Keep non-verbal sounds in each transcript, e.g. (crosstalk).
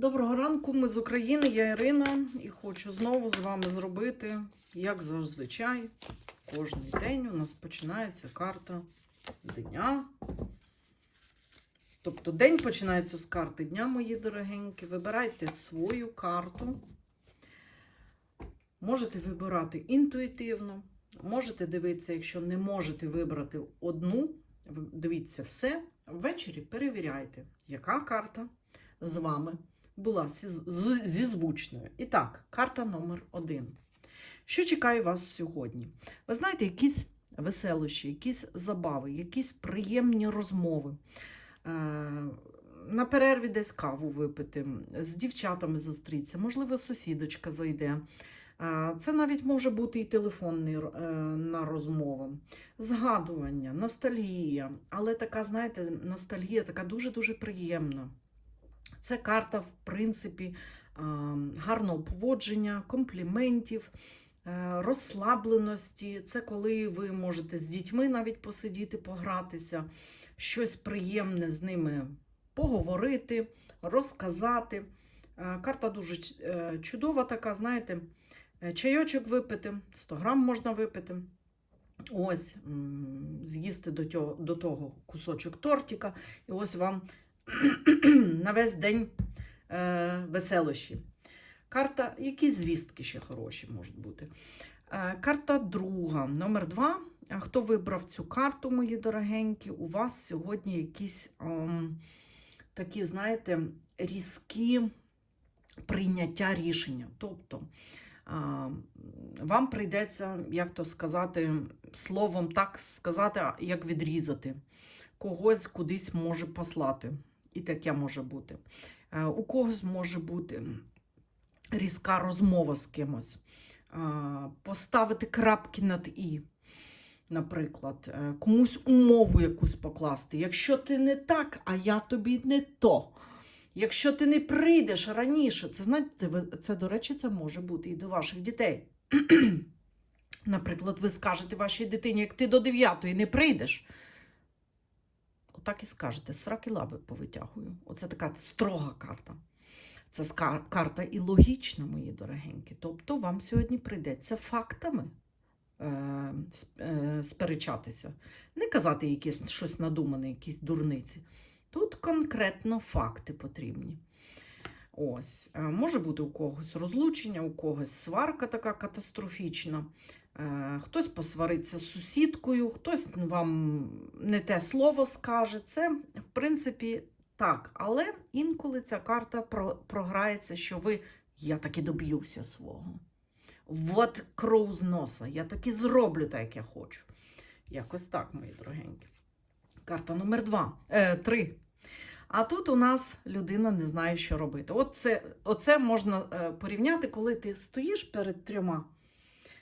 Доброго ранку, ми з України, я Ірина, і хочу знову з вами зробити, як зазвичай, кожен день у нас починається карта дня. Тобто день починається з карти дня, мої дорогенькі. Вибирайте свою карту. Можете вибирати інтуїтивно, можете дивитися, якщо не можете вибрати одну, дивіться все. Ввечері перевіряйте, яка карта з вами була зізвучною. І так, карта номер один. Що чекає вас сьогодні? Ви знаєте, якісь веселощі, якісь забави, якісь приємні розмови. Е, На перерві десь каву випити, з дівчатами зустрітися, можливо, сусідочка зайде. Е, Це навіть може бути і телефонний е, на розмову. Згадування, ностальгія, але така, знаєте, ностальгія така дуже-дуже приємна. Це карта, в принципі, гарного поводження, компліментів, е, розслабленості. Це коли ви можете з дітьми навіть посидіти, погратися, щось приємне з ними поговорити, розказати. Е, Карта дуже е, чудова, така, знаєте, чайочок випити, 100 грам можна випити. Ось, з'їсти до того кусочок тортика, і ось вам (clears throat) на весь день е, веселощі. Карта, які звістки ще хороші можуть бути. Е, карта друга, номер два. Хто вибрав цю карту, мої дорогенькі, у вас сьогодні якісь ем, такі, знаєте, різкі прийняття рішення. Тобто а, вам прийдеться, як то сказати, словом так сказати, як відрізати. Когось кудись може послати. І таке може бути. Е, У когось може бути різка розмова з кимось, поставити крапки над і. Наприклад, Е, комусь умову якусь покласти. Якщо ти не так, а я тобі не то. Якщо ти не прийдеш раніше, це знаєте, це, до речі, це може бути і до ваших дітей. (clears throat) Наприклад, ви скажете вашій дитині, як ти до 9 не прийдеш, отак і скажете, сраки лаби повитягую. Оце така строга карта. Це карта і логічна, мої дорогенькі. Тобто вам сьогодні прийдеться фактами е, е, сперечатися. Не казати якесь щось надумане, якісь дурниці. Тут конкретно факти потрібні. Ось, е, може бути у когось розлучення, у когось сварка така катастрофічна. Е, Хтось посвариться з сусідкою, хтось вам не те слово скаже. Це, в принципі, так. Але інколи ця карта про- програється, що ви я таки доб'юся свого. От кров з носа, я таки зроблю так, як я хочу. Якось так, мої дорогенькі. Карта номер два, е, три. А тут у нас людина не знає, що робити. От це, оце можна е, порівняти, коли ти стоїш перед трьома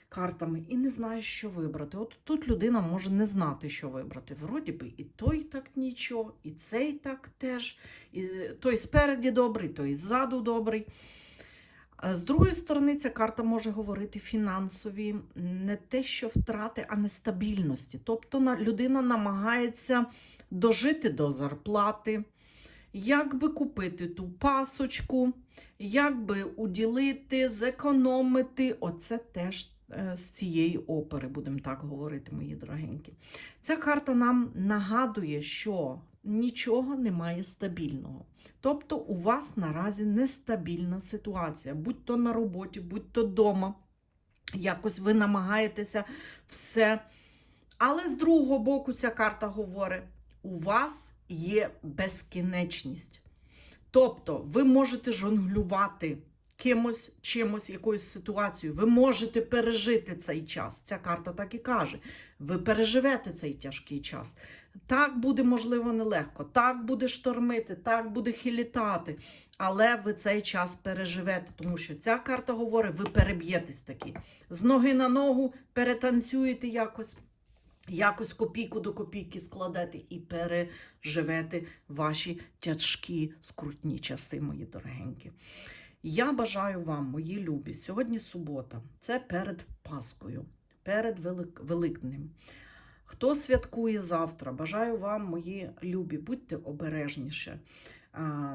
картами і не знаєш, що вибрати. От тут людина може не знати, що вибрати. Вроді би, і той так нічого, і цей так теж, і той спереді добрий, той ззаду добрий. З другої сторони, ця карта може говорити фінансові, не те, що втрати, а нестабільності. Тобто людина намагається дожити до зарплати, як би купити ту пасочку, як би уділити, зекономити. Оце теж е, з цієї опери, будемо так говорити, мої дорогенькі. Ця карта нам нагадує, що нічого немає стабільного. Тобто у вас наразі нестабільна ситуація, будь то на роботі, будь то вдома. Якось ви намагаєтеся все. Але з другого боку, ця карта говорить: у вас є безкінечність. Тобто, ви можете жонглювати кимось, чимось, якоюсь ситуацією. Ви можете пережити цей час. Ця карта так і каже. Ви переживете цей тяжкий час. Так буде, можливо, нелегко, так буде штормити, так буде хилітати. Але ви цей час переживете, тому що ця карта говорить, ви переб'єтесь таки. З ноги на ногу перетанцюєте якось. Якось копійку до копійки складете і переживете ваші тяжкі скрутні часи, мої дорогенькі. Я бажаю вам, мої любі, сьогодні субота, це перед Паскою, перед Велик... Великднем. Хто святкує завтра, бажаю вам, мої любі, будьте обережніше.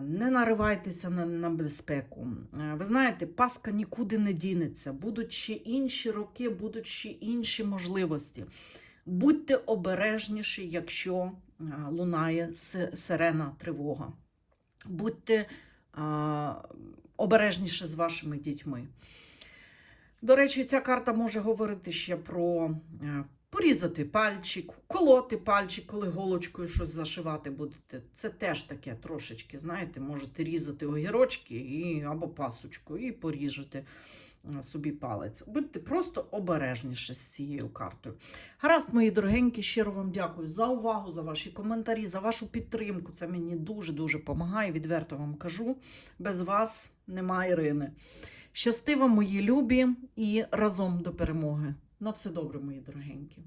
Не наривайтеся на, на безпеку. Ви знаєте, Пасха нікуди не дінеться. Будуть ще інші роки, будуть ще інші можливості. Будьте обережніші, якщо лунає сирена тривога. Будьте обережніші з вашими дітьми. До речі, ця карта може говорити ще про е, порізати пальчик, колоти пальчик, коли голочкою щось зашивати будете. Це теж таке трошечки, знаєте, можете різати огірочки і, або пасочку і поріжете е, собі палець. Будьте просто обережніше з цією картою. Гаразд, мої дорогенькі, щиро вам дякую за увагу, за ваші коментарі, за вашу підтримку. Це мені дуже-дуже допомагає. Відверто вам кажу. Без вас немає Ірини. Щасти вам, мої любі, і разом до перемоги. На все добре, мої дорогенькі.